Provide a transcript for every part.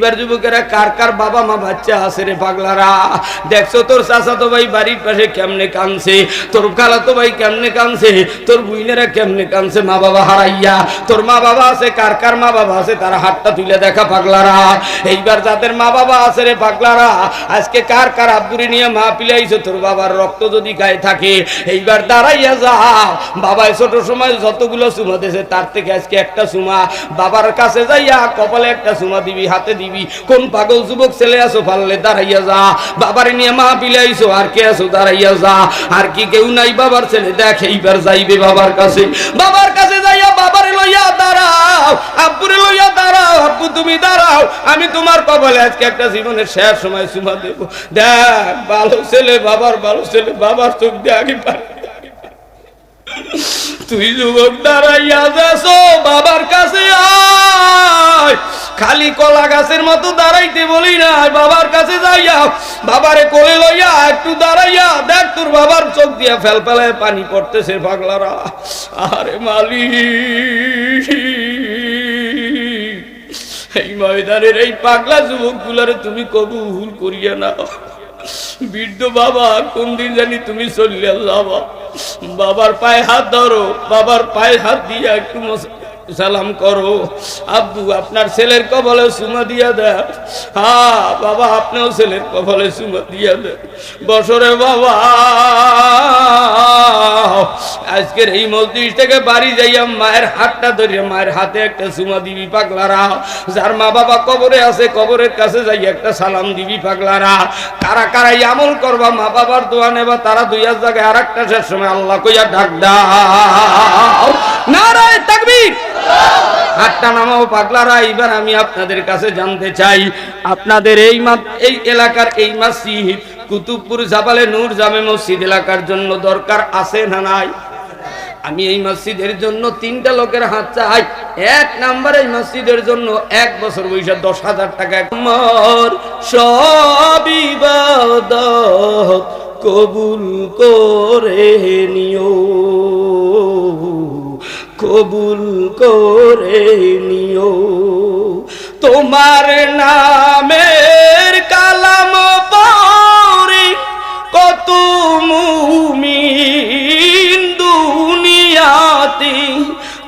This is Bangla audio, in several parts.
এবার যুবকেরা, কার কার বাবা মা বাচ্চা আছে রে পাগলারা? দেখছ তোর চাচাতো ভাই বাড়ির পাশে কেমনে কানছে তোর খালাতো ভাই কেমনে কানছে তোর বুইনেরা কেমনে কানছে মা বাবা হারাইয়া। তোর মা বাবা আছে, কার কার মা বাবা আছে, তারা হাতটা তুলে দেখা পাগলারা। এইবার যাদের মা বাবা আছে রে পাগলারা, আজকে কার কার আব্বুরি নিয়ে মা পিলাইছে? তোর বাবার রক্ত যদি গায়ে থাকে, এইবার দাঁড়াইয়া যা। বাবাই ছোট সময় যতগুলো সুমা দিয়েছে, তার থেকে আজকে একটা সুমা। বাবার কাছে যাইয়া কপালে একটা সুমা দিবি, হাতে দিবি। কোন পাগল যুবক ছেলে আছো, পারলে দাঁড়াইয়া যা। বাবার নিয়ে মা বিলাইছো, আর কে আছো, দাঁড়াইয়া যা। আর কি কেউ নাই বাবার ছেলে, দেখ এইবার যাইবে বাবার কাছে। বাবার কাছে যাইয়া বাবারে লইয়া দাঁড়াও, আব্বুরে লইয়া দাঁড়াও, আব্বু তুমি দাঁড়াও, আমি তোমার কপালে আজকে একটা জীবনের শেষ সময় সুমা দেব। দেখ, ভালো ছেলে, বাবার ভালো ছেলে, বাবার চোখ দিয়ে পারে তুই যুবক দাঁড়াইয়া যাসো, বাবার কাছে আয়। খালি কলা গাছের মতো দাঁড়াইতে বলি না বাবার কাছে যাইয়া, বাবারে কোলে লইয়া একটু দাঁড়াইয়া দেখ তোর বাবার চোখ দিয়া ফেল ফেলায় পানি পড়তেছে পাগলারা। আরে মালি এই ময়দানের এই পাগলা যুবক গুলারে তুমি কবুল করিয়া নাও। বৃদ্ধ বাবা, কোন দিন জানি তুমি চলিয়া যাবা। বাবার পায়ে হাত ধরো, বাবার পায়ে হাত দিয়া একটু মস- সালাম করো। আব্বু, আপনার ছেলের কবলে সুমা দিয়া দেন হ্যাঁ বাবা, আপনিও ছেলের কবলে সুমা দিয়া দেন। বছরে বাবা, আজকের এই মসজিদ থেকে বাড়ি যাইয়া মায়ের হাতটা ধরিয়া মায়ের হাতে একটা সুমা দিবি পাগলারা। যার মা বাবা কবরে আছে, কবরের কাছে যাই একটা সালাম দিবি পাগলারা। কারা কারা আমল করবা, মা বাবার দোয়া নেবা, তারা দুই জায়গায় আর একটা সময় আল্লাহ কইয়া ডাক হাতটা নামাও পাগলারা এইবার আমি আপনাদের কাছে জানতে চাই। আপনাদের এই এই এলাকার এই মসজিদ কুতুবপুর জাবালে নূর জামে মসজিদ এলাকার জন্য দরকার আছে না নাই? আমি এই মসজিদের জন্য তিনটা লোকের হাত চাই। এক নাম্বার এই মসজিদের জন্য এক বছর বৈশাখ দশ হাজার টাকা। আমার সব কবুল করে নিও। কবুল করে নিও। তোমার নামের কালাম পরে, কত মুমিন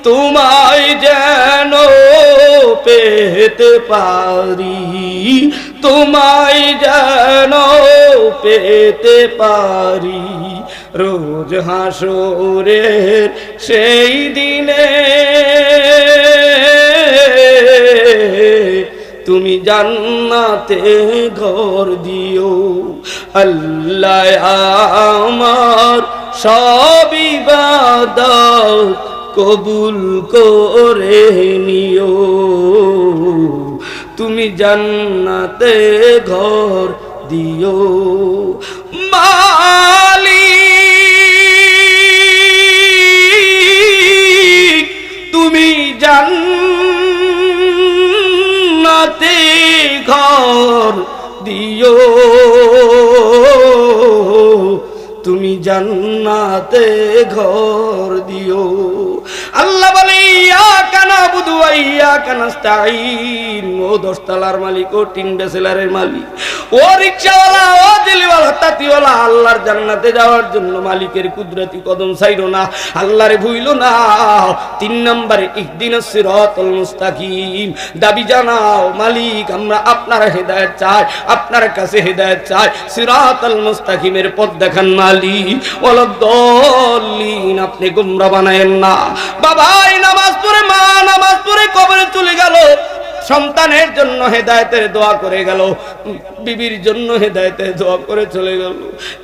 তোমায় যেন পেতে পারি। তোমায় যেন পেতে পারি। রোজ হাসরের সেই দিনে তুমি জান্নাতে ঘর দিও। আল্লাহ আমার সব ইবাদত কবুল করে নিও। তুমি জান্নাতে ঘর দিও। মালিক জান্নাতে ঘর দিও। আল্লাহ বলে, ইয়া কানা বুধু ইয়া কানাস্তাইন ও দশতলার মালিক, ও টিন বেসেলারের মালিক। ও রিক্সাওয়ালা, ও জেলিওয়ালা, তাঁতিওয়ালা, আল্লাহর জান্নাতে যাওয়ার জন্য মালিকের কুদরতি কদম না, আল্লাহরে ভুইলো না। তিন নম্বরে সিরাতুল মুস্তাকিম। দাবি জানাও, মালিক, আমরা আপনার হেদায়েত চাই, আপনার কাছে হেদায়েত চাই। সিরাতুল মুস্তাকিমের পথ দেখান মালিক, ওয়ালাদ-দাল্লিন, আপনি গুমরা বানায়েন না। বাবা নামাজ পড়ে মা, নামাজ পড়ে কবরে চলে গেল। সন্তানের জন্য হেদায়েতের দোয়া করে গেল, বিবির জন্য হেদায়েতের দোয়া করে চলে গেল।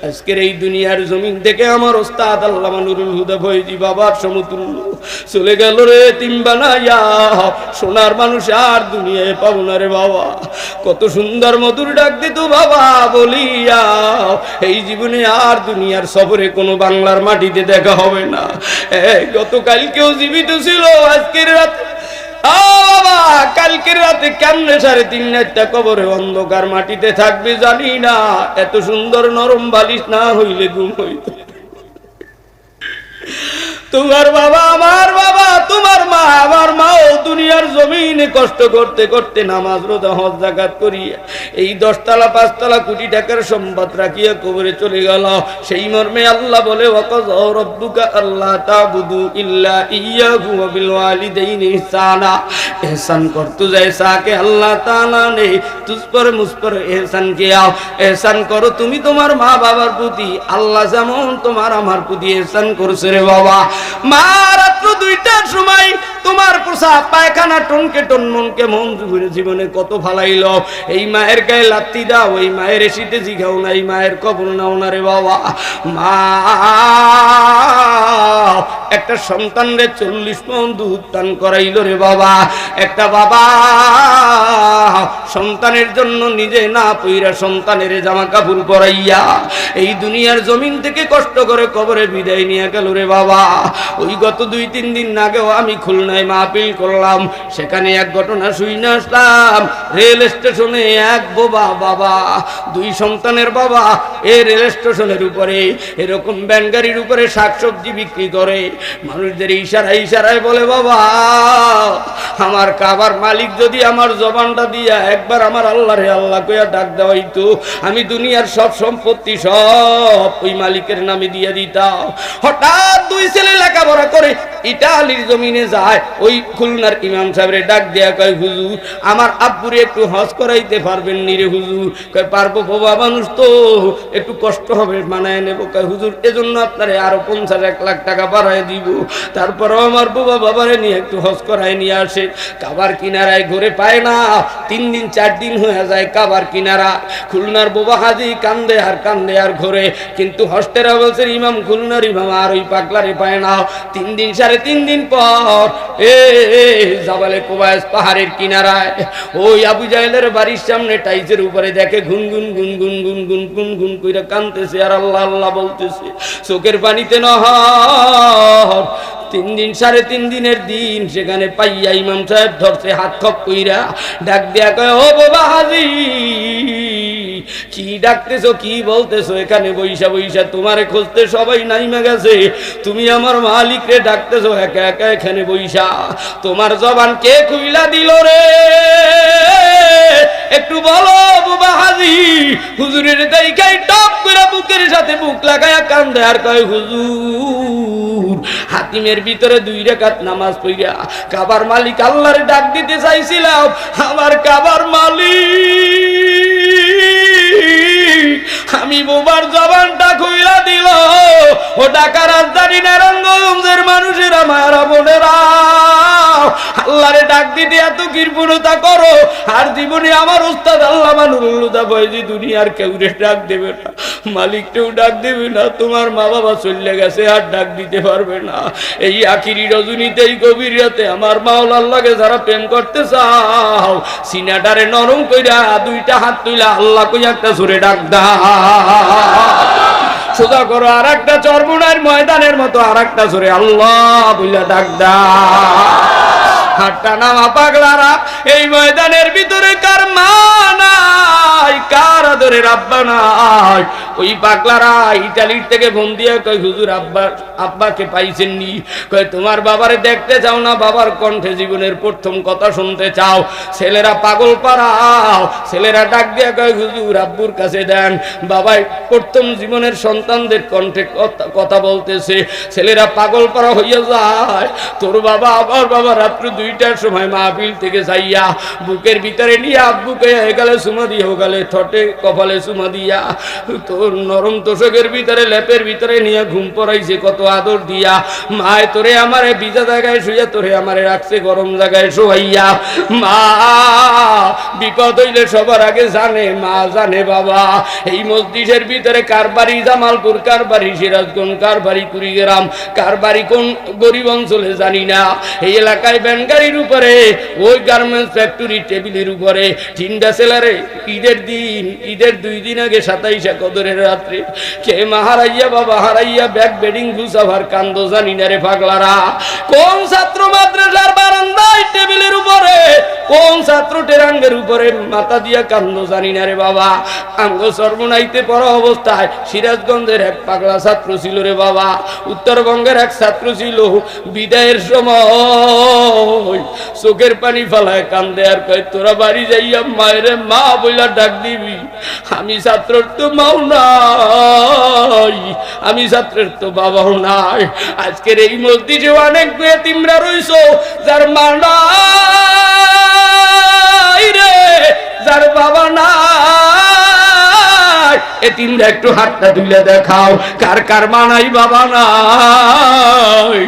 আজকের এই দুনিয়ার জমিন থেকে আমার ওস্তাদ আল্লামা নুরুল হুদা ভৈজি বাবার সমতুল্য। চলে গেল রে তিনবানাইয়া সোনার মানুষ আর দুনিয়ায় পাবো না রে বাবা। কত সুন্দর মধুর ডাক দিত বাবা, বলিয়া। এই জীবনে আর দুনিয়ার সফরে কোনো বাংলার মাটিতে দেখা হবে না। গতকালকেও জীবিত ছিল, আজকের রাতে কালকের রাতে তিন অন্ধকার মাটিতে থাকবে জানি না। এত সুন্দর নরম বালিশ না হইলে ঘুম হইত। তোমার বাবা আমার বাবা, তোমার মা আমার মাও দুনিয়ার জমিনে কষ্ট করতে করতে নামাজ, রোজা, হজ জাকাত করিয়া এই দশতলা, পাঁচতলা, কোটি টাকার সম্পদ রাখিয়া কবরে চলে গেল। সেই মর্মে আল্লাহ বলে আল্লাহ তুমি তোমার মা বাবার প্রতি, আল্লাহ যেমন তোমার আমার প্রতি এহসান করছে রে বাবা। মা রাত্র দুইটার সময় তোমার প্রসাব পায়খানা, টনকে টন, মনকে মন জীবনে কত ফালাইল। এই মায়ের গায়ে লাত্তি দাও, এই মায়ের এসিতে জিগাও না, এই মায়ের কবর নাও না রে বাবা। মা, একটা সন্তান রে চল্লিশ মন দুধ দান করাইল রে বাবা। একটা বাবা সন্তানের জন্য নিজে না পইরা সন্তানের জামা কাপড় পরাইয়া এই দুনিয়ার জমিন থেকে কষ্ট করে কবরে বিদায় নিয়ে গেল রে বাবা। ওই গত দুই, তিন দিন আগেও আমি খুলনায় মাহফিল করলাম, সেখানে এক ঘটনা শুই না আসলাম। রেল স্টেশনে এক বোবা বাবা, দুই সন্তানের বাবা এ রেল স্টেশনের উপরে, এরকম ব্যান গাড়ির উপরে শাকসবজি বিক্রি করে। মানুষদের ইশারায় ইশারায় বলে, বাবা, আমার কাবার মালিক যদি আমার জবানটা দিয়া একবার আমার আল্লাহ রে আল্লাহ কইয়া ডাক দেওয়াইতো, আমি দুনিয়ার সব সম্পত্তি সব ওই মালিকের নামে দিয়ে দিতাম। হঠাৎ দুই ছেলে লেখাপড়া করে ইটালির জমিনে যায়, ওই খুলনার ইমাম সাহেবের ডাক দেয়া কয়, হুজুর, আমার আব্বুরে একটু হজ করাইতে পারবেন নি রে হুজুর? কয়, পারব বাবা মানুষ তো, একটু কষ্ট হবে, মানায় নেব। কয়, হুজুর, এজন্য আপনারে আরও পঞ্চাশ এক লাখ টাকা বাড়ায় দিব। তারপরেও আমার বাবা বাবারে নিয়ে একটু হজ করায় নিয়ে আসে। কাবার কিনারায় ঘুরে পায় না, তিন দিন চার দিন হয়ে যায় কাবার কিনারা। খুলনার বোবা হাজি কান্দে আর কান্দে আর ঘরে। কিন্তু হস্টেরা বলছে ইমাম, খুলনার ইমাম আর ওই পাগলারে পায় না। তিন দিন সাড়ে তিন দিন পর এ জাবালে কোবায়স পাহাড়ের কিনারায়। ওই আবু জাহেলের বাড়ির সামনে টাইজের উপরে দেখে ঘুন গুন গুন গুন গুন গুন গুন গুন কইরা কান্দতেছে আর আল্লাহ আল্লাহ বলতেছে, চোখের পানিতে নহ তিন দিন, সাড়ে তিন দিনের দিন সেখানে পাইয়া ইমাম সাহেব ধরছে, হাত খপ কইরা ডাক দিয়া কয়, ও বাবা হাজি, কি ডাকতেছো, কি বলতেছো? এখানে বইসা বইসা তোমারে খুঁজতে সবাই নাইমা গেছে। তুমি আমার মালিক রে ডাকতেছো, একা একা এখানে বইসা। তোমার জবান কে খুইলা দিল রে? একটু বলো, বাবা হাজি, হুজুরের দেখাই টপ করে বুকের সাথে বুক লাগায়া কান্দে আর কয়, হুজুর হাতিমের ভিতরে দুই রেখাত নামাজ পড়িয়া কাবার মালিক আল্লাহরে ডাক দিতে চাইছিলাম, আমার কাবার মালিক। আমি বোবার জবানটা খুইলা দিল। ও ঢাকা রাজধানী নারায়ণগঞ্জের মানুষের আমার বোনেরা। আল্লাহরে ডাক দিতে এত কৃপণতা করো, আর জীবনে আমার উস্তাদ আল্লাহ মানুল্লুদা বয়জি দুনিয়ার কেউ রে ডাক দেবে না। মালিককেও ডাক দেবে না, তোমার মা বাবা চলে গেছে, আর ডাক দিতে পারবে না। এই আখিরি রজনীতে, এই গভীর রাতে আমার মাওলা আল্লাহকে যারা প্রেম করতে চাও, সিনাটারে নরম কইরা দুইটা হাত তুইলা আল্লাহ কই একটা সুরে ডাক দা সোজা করো আর একটা চর্মনার ময়দানের মতো আর একটা সরে আল্লাহ বুঝলে ডাক দা। হাটটা নামা পাগলারা, এই ময়দানের ভিতরে কার মা নাই কার আদরের আব্বা নাই? ওই পাগলারা ইটালির থেকে ফোন দিয়ে কয়, হুজুর, আব্বা, আব্বাকে পাইছেন নি কয়, তোমার বাবারে দেখতে চাও না, বাবার কণ্ঠে জীবনের প্রথম কথা শুনতে চাও। ছেলেরা পাগল পাড়াও ছেলেরা ডাক দিয়ে কয়, হুজুর, আব্বুর কাছে দেন। বাবাই প্রথম জীবনের সন্তানদের কণ্ঠে কথা- বলতেছে। ছেলেরা পাগল পাড়া হইয়া যায়। তোর বাবা আবার বাবা রাত্র দুইটার সময় মাহফিল থেকে যাইয়া বুকের ভিতরে নিয়ে আব্বুকে এগালে সুমা দিয়ে ওগালে ঠটে কপালে সুমা দিয়া, তোর নরম তোষকের ভিতরে, লেপের ভিতরে নিয়ে ঘুম পড়াইছে, কত আদর দিয়া। মায় তোরে আমারে ভিজা জায়গায় শুইয়া, তোরে আমারে রাখছে গরম জায়গায় শোয়াইয়া। মা, বিপদ হইলে সবার আগে জানে, মা জানে বাবা। এই মসজিদের ভিতরে কার বাড়ি জামালপুর কার বাড়ি সিরাজগঞ্জ কার বাড়ি কুড়িগ্রাম কার বাড়ি কোন গরিব অঞ্চলে জানি না। এই এলাকায় ব্যান গাড়ির উপরে, ওই গার্মেন্টস ফ্যাক্টরি টেবিলের উপরে। তিনটা সেলারে ঈদের দিন, ঈদের দুই দিন আগে সাতাইশে কদরের রাত্রে। কে মা হারাইয়া বাবা হারাইয়া, ব্যাগ, বেডিং ঘুষাভার কান্দ, জানি না রে পাগলারা। কোন ছাত্র মাদ্রাসার বারান্দায় টেবিলের উপরে, কোন ছাত্র টেরাঙ্গের উপরে মাথা দিয়া কান্দ, জানি না রে বাবা। আঙ্গ সর্বনাইতে পড়া অবস্থায় সিরাজগঞ্জের এক পাগলা ছাত্র ছিল রে বাবা। উত্তরবঙ্গের এক ছাত্র ছিল, বিদায়ের সময় চোখের পানি ফালায় কান্দে আর কয়, তোরা বাড়ি যাইয়া মায়ের মা বইলা ডাক দিবি আমি ছাত্রের তো মাও নাই, আমি ছাত্রের তো বাবাও নাই। আজকের এই মসজিদে অনেক তিমরা রইছ যার মা নাই রে, যার বাবা নাই। এতিমরা একটু হাতটা তুলে দেখাও। কার কার মানাই বাবা নাই?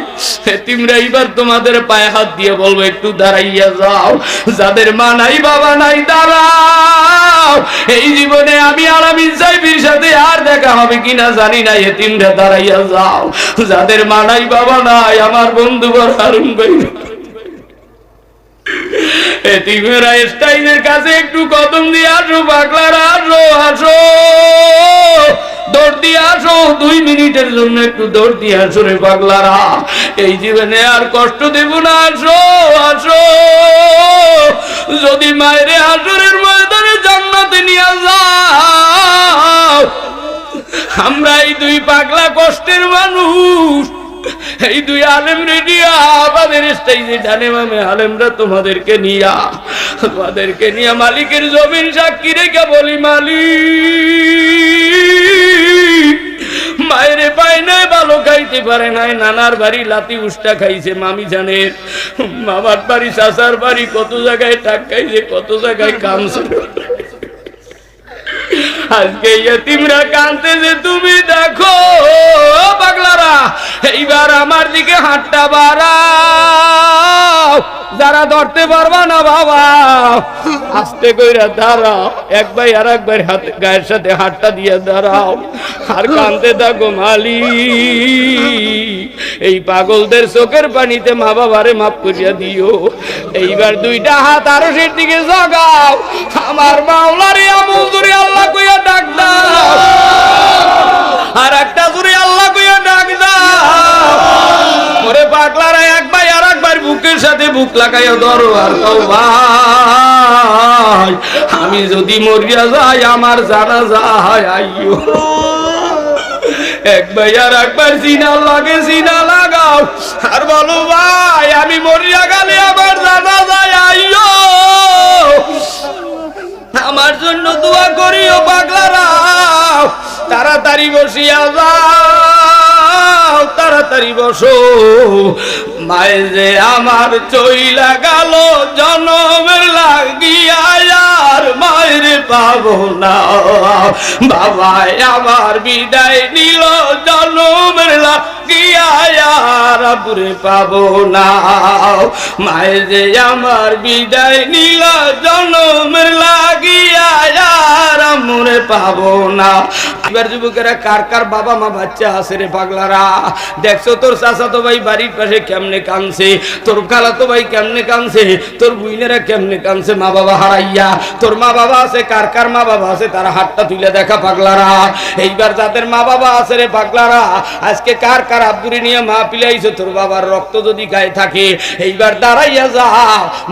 এইবার তোমাদের পায়ে হাত দিয়ে বলব, একটু দাঁড়াইয়া যাও। যাদের মানাই বাবা নাই, দাঁড়াও। এই জীবনে আমি আলামিন সাহেবের সাথে আর দেখা হবে কিনা জানি না এতিমরা দাঁড়াইয়া যাও। যাদের মানাই বাবা নাই, আমার বন্ধু বর হারুন এতিমেরা স্টাইনের কাছে একটু কদম দিয়ে আসো আসো দৌড় দিয়ে আসো, দুই মিনিটের জন্য একটু দৌড় দিয়ে আসো রে পাগলারা। এই জীবনে আর কষ্ট দেব না, আসো আসো। যদি মায়ের হাসরের ময়দানে এই দুই আলেম রেডিয়া আমাদের স্টেজে আলেমরা তোমাদেরকে নিয়া তোমাদেরকে নিয়ে মালিকের জমিন সাক্ষী রেখে বলি, মালিক, মায়েরে পায় নাই ভালো খাইতে পারে নাই, নানার বাড়ি লাতি উষ্টা খাইছে মামি জানের। মামার বাড়ি, চাচার বাড়ি কত জায়গায় টাক খাইছে, কত জায়গায় কামছে। আজকে ইয়তিমরা কানতেছে তুমি দেখো পাগলারা এইবার আমার দিকে হাতটা বাড়াও। যারা ধরতে পারবা না বাবা। আস্তে কইরা দাঁড়াও। এক ভাই আর এক ভাই হাতে গায়ের সাথে হাতটা দিয়ে দাঁড়াও। আর কানতে থাকো মালি। এই পাগলদের চোখের পানিতে মা বাবারে মাফ করিয়া দিও। এইবার দুইটা হাত আরও সের দিকে জগাও। আমার মাওলারে আমল ধরে আল্লাহ কইয়া ডাক আর একটা জুড়ে আল্লাহ ওরে পাগলারা, এক ভাই আর একবার বুকের সাথে বুক লাগাইয়া ধরো আর ভাই, আমি যদি মরিয়া যাই, আমার জানা যায়, আইয়ো। এক ভাই আর একবার লাগে, সিনা লাগাও। আর বলো, ভাই, আমি মরিয়া গেলে আমার জানা যায়, আইয়ো। আমার জন্য দোয়া করিও পাগলারা, তাড়াতাড়ি বসিয়া যাও। তাড়াতাড়ি বসো। মায়ে যে আমার চইলা গেল, জনমের লাগিয়া আর মায়ের পাবো না। বাবা আমার বিদায় নিল, জনমের লাগিয়া না। মায়ে যে আমার বিদায় নিল, জনমের লাগিয়া আর মরে পাবো না। এবার যুবকেরা, কার কার বাবা মা বাচ্চা আছে রে পাগলারা? দেখছ তোর চাচা তো ভাই বাড়ির পাশে কেমনে কানছে তোর খালা তো ভাই কেমনে কানছে তোর বুইনেরা কেমনে কানছে মা বাবা হারাইয়া? তোর মা বাবা আছে, কার কার মা বাবা আছে, তারা হাতটা তুলে দেখা পাগলারা। এইবার যাদের মা বাবা আছে রে পাগলারা, আজকে কার কার আব্বুরে নিয়ে মা পিলাইছে তোর বাবার রক্ত যদি গায়ে থাকে, এইবার দাঁড়াইয়া যা।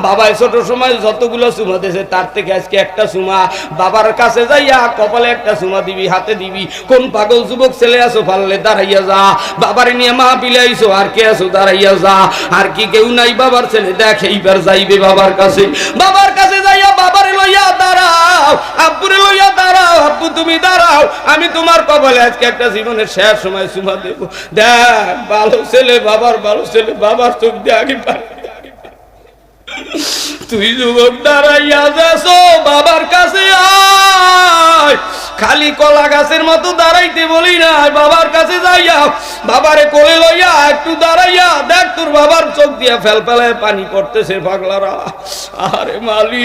বাবায় ছোট সময় যতগুলো সুমা দিয়েছে, তার থেকে আজকে একটা সুমা। বাবার কাছে যাইয়া কপালে একটা সুমা দিবি, হাতে দিবি। কোন পাগল যুবক ছেলে আছো, পারলে দাঁড়াইয়া যা। বাবার নিয়ে মা পিলাইছো আর কে আছো, দাঁড়াইয়া যা। আর কি কেউ নাই বাবার ছেলে, দেখ এইবার যাইবে বাবার কাছে। বাবার কাছে যাইয়া বাবারে লইয়া দাঁড়াও, আব্বুরে লইয়া দাঁড়াও, আব্বু তুমি দাঁড়াও, আমি তোমার কপালে আজকে একটা জীবনের শেষ সময় সুমা দেব। দেখ ভালো ছেলে, বাবার ভালো ছেলে, বাবার চোখ দিয়ে আগে পারে। তুই যুবক দাঁড়াইয়া যাছো বাবার কাছে খালি কলা গাছের মতো দাঁড়াইতে বলি না, বাবার কাছে যাইয়া বাবারে কোলে লইয়া একটু দাঁড়াইয়া দেখ তোর বাবার চোখ দিয়া ফেল ফেলায় পানি পড়তেছে পাগলারা। আরে মালি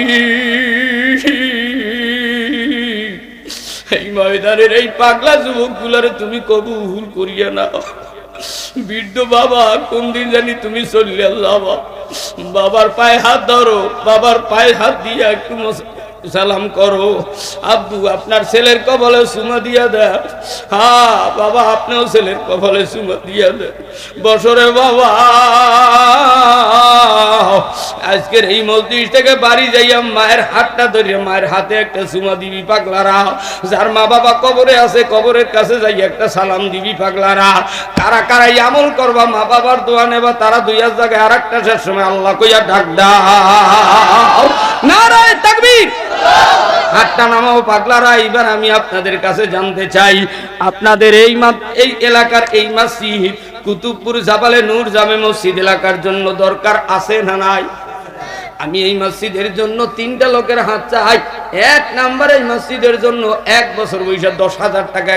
এই ময়দানের এই পাগলা যুবক গুলারে তুমি কবুল করিয়া না বৃদ্ধ বাবা, কোন দিন জানি তুমি চললে বাবা বাবার পায়ে হাত ধরো, বাবার পায়ে হাত দিয়ে একটু সালাম করো। আব্বু, আপনার ছেলের কবলে সুমা দিয়া দেন হা, বাবা, আপনিও ছেলের কবলে সুমা দিয়া দেন বছরে বাবা। আজকের এই মসজিদ থেকে বাড়ি যাইয়া মায়ের হাতটা ধরিয়া মায়ের হাতে একটা সুমা দিবি পাগলারা। যার মা বাবা কবরে আছে, কবরের কাছে যাই একটা সালাম দিবি পাগলারা। কারা কারা এই আমল করবা, মা বাবার দোয়া নেবা, তারা দুই হাজার জায়গায় আর একটা শেষ সময় আল্লাহ কইয়া ডাক দাও। নারায় তাকবীর। হাতটা নামাও পাগলারা এইবার আমি আপনাদের কাছে জানতে চাই। আপনাদের এই এই এলাকার এই মসজিদ, কুতুবপুর জাবালে নূর জামে মসজিদ এলাকার জন্য দরকার আছে না নাই? আমি এই মসজিদের জন্য তিনটা লোকের হাত চাই। এক নাম্বার এই মসজিদের জন্য এক বছর বৈশাখ দশ হাজার টাকা